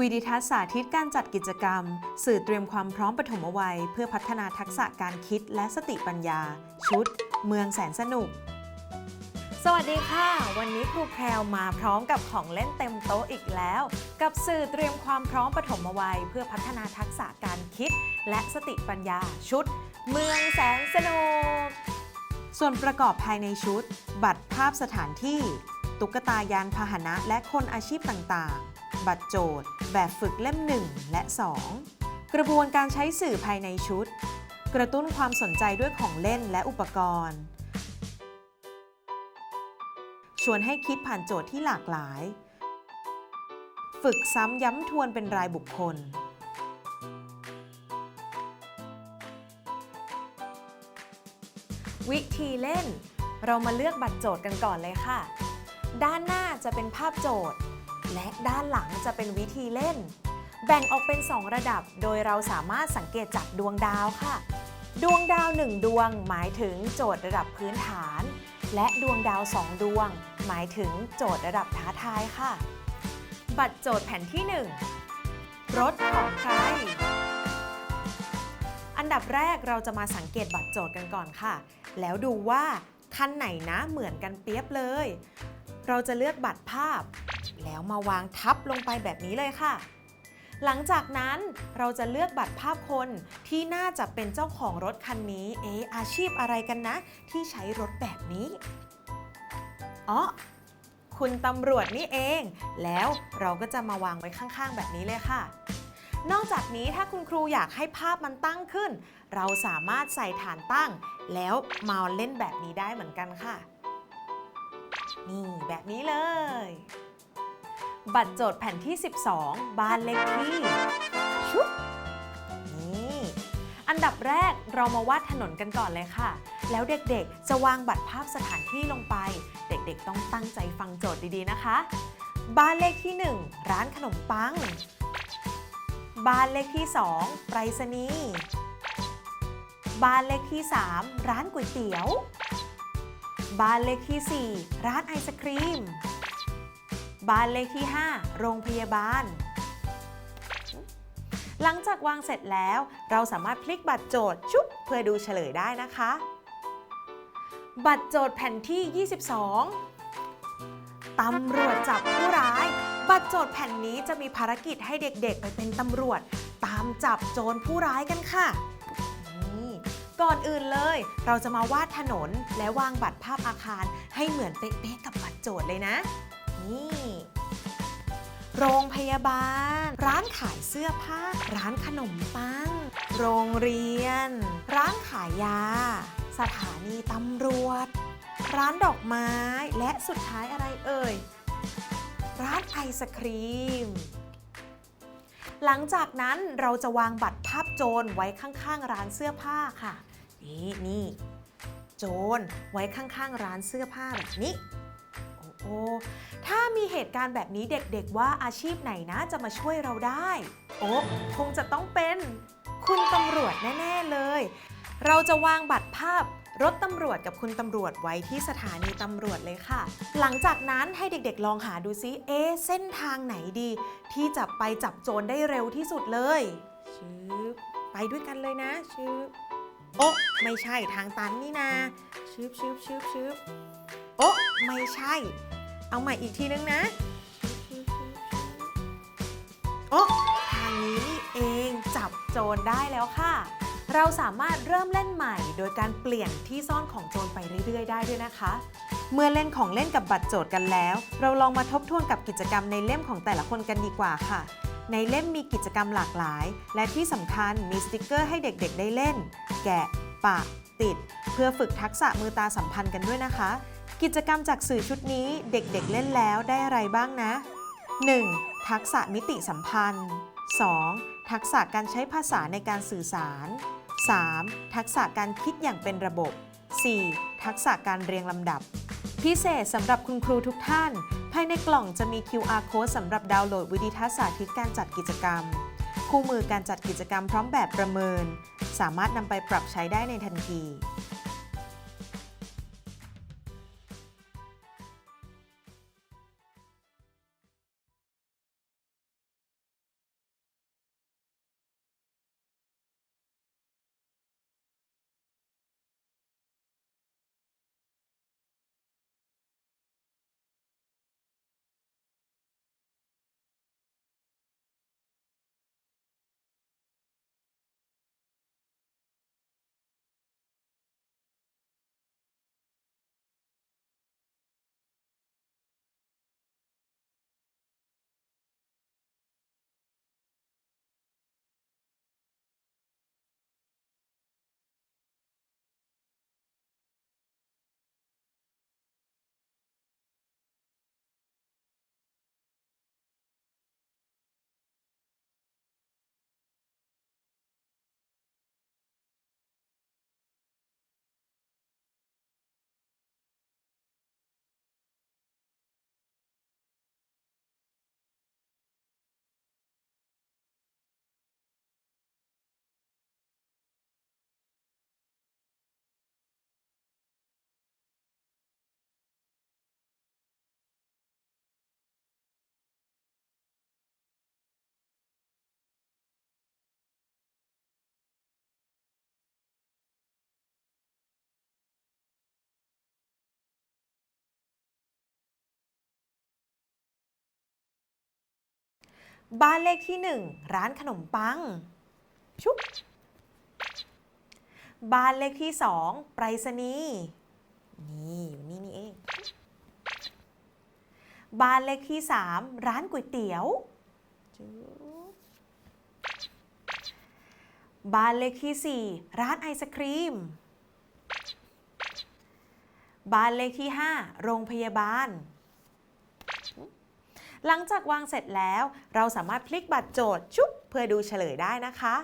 วิดิทัศน์สาธิตการจัดกิจกรรม สื่อเตรียมความพร้อมปฐมวัย เพื่อพัฒนาทักษะการคิดและสติปัญญา ชุด เมืองแสนสนุก สวัสดีค่ะ วันนี้ครูแพรวมาพร้อมกับของเล่นเต็มโต๊ะอีกแล้ว กับสื่อเตรียมความพร้อมปฐมวัย เพื่อพัฒนาทักษะการคิด และสติปัญญา ชุด เมืองแสนสนุก ส่วนประกอบภายในชุด บัตรภาพสถานที่ ตุ๊กตายานพาหนะและคนอาชีพต่างๆ บัตรโจทย์ แบบฝึกเล่ม 1 และ 2 กระบวนการใช้สื่อภายในชุด กระตุ้นความสนใจด้วยของเล่นและอุปกรณ์ ชวนให้คิดผ่านโจทย์ที่หลากหลาย ฝึกซ้ำย้ำทวนเป็นรายบุคคลวิธีเล่น เรามาเลือกบัตรโจทย์กันก่อนเลยค่ะ ด้านหน้าจะเป็นภาพโจทย์ และด้านหลังจะเป็นวิธีเล่น แบ่งออกเป็น 2 ระดับ โดยเราสามารถสังเกตจากดวงดาวค่ะ ดวงดาว 1 ดวง หมายถึงโจทย์ระดับพื้นฐาน และดวงดาว 2 ดวง หมายถึงโจทย์ระดับท้าทายค่ะ บัตรโจทย์แผ่นที่ 1 รถของใคร อันดับแรกเราจะมาสังเกตบัตรโจทย์กันก่อนค่ะ แล้วดูว่าคันไหนนะเหมือนกันเปียบเลย เราจะเลือกบัตรภาพ แล้วมาวางทับลงไปแบบนี้เลยค่ะ หลังจากนั้นเราจะเลือกบัตรภาพคนที่น่าจะเป็นเจ้าของรถคันนี้ เอะอาชีพอะไรกันนะ ที่ใช้รถแบบนี้อ๋อคุณตำรวจนี่เอง แล้วเราก็จะมาวางไว้ข้างๆ แบบนี้เลยค่ะ นอกจากนี้ถ้าคุณครูอยากให้ภาพมันตั้งขึ้น เราสามารถใส่ฐานตั้ง แล้วมาเล่นแบบนี้ได้เหมือนกันค่ะ นี่แบบนี้เลย บัตรโจทย์แผ่นที่ 12 บ้านเลขที่ชุบนี่อันดับแรกเรามาวาดถนนกันก่อนเลยค่ะ แล้วเด็กๆ จะวางบัตรภาพสถานที่ลงไป เด็กๆ ต้องตั้งใจฟังโจทย์ดีๆนะคะ บ้านเลขที่ 1 ร้านขนมปัง บ้านเลขที่ 2 ไปรษณีย์บ้านเลขที่ 3 ร้านก๋วยเตี๋ยว บ้านเลขที่ 4 ร้านไอศครีม บ้านเลขที่ 5 โรงพยาบาล หลังจากวางเสร็จแล้ว เราสามารถพลิกบัตรโจทย์ชุบเพื่อดูเฉลยได้นะคะ บัตรโจทย์แผ่นที่ 22 ตำรวจจับผู้ร้าย บัตรโจทย์แผ่นนี้จะมีภารกิจให้เด็กๆ ไปเป็นตำรวจ ตามจับโจรผู้ร้ายกันค่ะนี่ก่อนอื่นเลย เราจะมาวาดถนนและวางบัตรภาพอาคารให้เหมือนเป๊ะๆกับบัตรโจทย์เลยนะ นี่ โรงพยาบาล ร้านขายเสื้อผ้า ร้านขนมปัง โรงเรียน ร้านขายยา สถานีตำรวจ ร้านดอกไม้ และสุดท้ายอะไรเอ่ย ร้านไอศครีมหลังจากนั้นเราจะวางบัตรภาพโจรไว้ข้างๆ ร้านเสื้อผ้าค่ะ นี่นี่ โจรไว้ข้างๆ ร้านเสื้อผ้าแบบนี้ โอ้โอถ้ามีเหตุการณ์แบบนี้เด็กๆว่าอาชีพไหนนะจะมาช่วยเราได้ โอ้คงจะต้องเป็น คุณตำรวจแน่ๆเลย เราจะวางบัตรภาพรถตำรวจกับคุณตำรวจไว้ที่สถานีตำรวจเลยค่ะ หลังจากนั้นให้เด็กๆลองหาดูซิ เอ๊ะเส้นทางไหนดี ที่จะไปจับโจรได้เร็วที่สุดเลยชืบไปด้วยกันเลยนะชืบโอ๊ะไม่ใช่ทางตันนี่นาชืบชืบชืบชืบโอ๊ะไม่ใช่ เอาใหม่อีกทีนึงนะโอ๊ะทางนี้นี่เองจับโจรได้แล้วค่ะ เราสามารถเริ่มเล่นใหม่ โดยการเปลี่ยนที่ซ่อนของโจรไปเรื่อยๆ ได้ด้วยนะคะ เมื่อเล่นของเล่นกับบัตรโจทย์กันแล้ว เราลองมาทบทวนกับกิจกรรมในเล่มของแต่ละคนกันดีกว่าค่ะ ในเล่มมีกิจกรรมหลากหลาย และที่สำคัญมีสติกเกอร์ให้เด็กๆ ได้เล่น แกะ ปะ ติด เพื่อฝึกทักษะมือตาสัมพันธ์กันด้วยนะคะ กิจกรรมจากสื่อชุดนี้เด็กๆเล่นแล้วได้อะไรบ้างนะ 1. ทักษะมิติสัมพันธ์ 2. ทักษะการใช้ภาษาในการสื่อสาร 3. ทักษะการคิดอย่างเป็นระบบ 4. ทักษะการเรียงลำดับ พิเศษสำหรับคุณครูทุกท่าน ภายในกล่องจะมี QR code สำหรับดาวน์โหลดวิดีทัศน์สาธิตการจัดกิจกรรม คู่มือการจัดกิจกรรมพร้อมแบบประเมิน สามารถนำไปปรับใช้ได้ในทันที บ้านเลขที่ 1 ร้านขนมปัง ชุบ บ้านเลขที่ 2 ไปรษณีย์นี่อยู่นี่นี่เอง บ้านเลขที่ 3 ร้านก๋วยเตี๋ยวจุ๊บบ้านเลขที่ 4 ร้านไอศครีม บ้านเลขที่ 5 โรงพยาบาล หลังจากวางเสร็จแล้ว เราสามารถพลิกบัตรโจทย์ชุบเพื่อดูเฉลยได้นะคะ